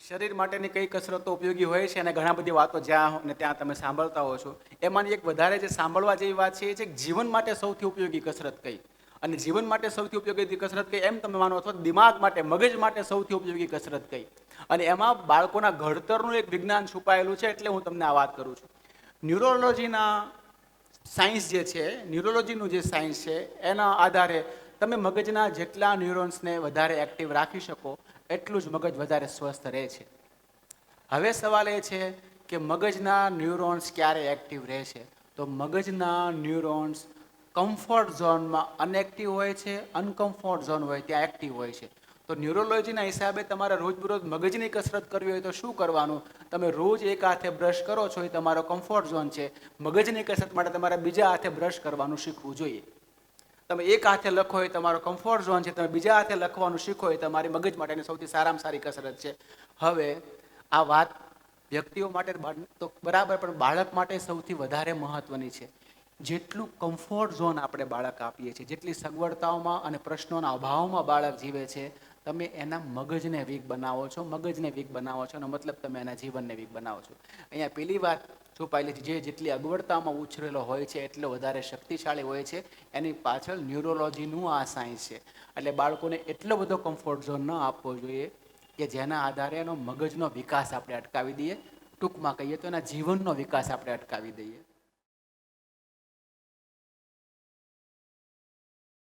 શરીર માટેની કઈ કસરતો ઉપયોગી હોય છે અને ઘણા બધી વાતો જ્યાં અને ત્યાં તમે સાંભળતા હો છો, એમાંની એક વધારે જે સાંભળવા જેવી વાત છે એ છે જીવન માટે સૌથી ઉપયોગી કસરત કઈ? અને જીવન માટે સૌથી ઉપયોગી કસરત કઈ? એમ તમે માનો અથવા દિમાગ માટે, મગજ માટે સૌથી ઉપયોગી કસરત કઈ? અને એમાં બાળકોના ઘડતરનું એક વિજ્ઞાન છુપાયેલું છે એટલે હું તમને આ વાત કરું છું. ન્યુરોલોજીના સાયન્સ જે છે, ન્યુરોલોજીનું જે સાયન્સ છે, એના આધારે તમે મગજના જેટલા ન્યુરોન્સને વધારે એક્ટિવ રાખી શકો, એટલું જ મગજ વધારે સ્વસ્થ રહે છે. હવે સવાલ એ છે કે મગજના ન્યુરોન્સ ક્યારે એક્ટિવ રહે છે? તો મગજના ન્યુરોન્સ કમ્ફર્ટ ઝોનમાં અનએક્ટિવ હોય છે અનકમ્ફર્ટ ઝોન હોય, ત્યાં એક્ટિવ હોય છે. તો ન્યુરોલોજીના હિસાબે તમારે રોજબરોજ મગજની કસરત કરવી હોય તો શું કરવાનું? તમે રોજ એક હાથે બ્રશ કરો છો એ તમારો કમ્ફર્ટ ઝોન છે. મગજની કસરત માટે તમારે બીજા હાથે બ્રશ કરવાનું શીખવું જોઈએ. તમે એક હાથે લખો એ તમારો કમ્ફર્ટ ઝોન છે, તમે બીજા હાથે લખવાનું શીખો એ તમારી મગજ માટેની સૌથી સારામાં સારી કસરત છે. હવે આ વાત વ્યક્તિઓ માટે તો બરાબર, પણ બાળક માટે સૌથી વધારે મહત્વની છે. જેટલું કમ્ફર્ટ ઝોન આપણે બાળક આપીએ છીએ, જેટલી સગવડતાઓમાં અને પ્રશ્નોના અભાવમાં બાળક જીવે છે તમે એના મગજને વીક બનાવો છો, મગજને વીક બનાવો છો, એનો મતલબ તમે એના જીવનને વીક બનાવો છો. અહીંયા પેલી વાત છુપાયેલી છે જે જેટલી અગવડતામાં ઉછરેલો હોય છે, એટલો વધારે શક્તિશાળી હોય છે. એની પાછળ ન્યુરોલોજીનું આ સાયન્સ છે. એટલે બાળકોને એટલો બધો કમ્ફર્ટ ઝોન ન આપવો જોઈએ કે જેના આધારે એનો મગજનો વિકાસ આપણે અટકાવી દઈએ. ટૂંકમાં કહીએ તો એના જીવનનો વિકાસ આપણે અટકાવી દઈએ.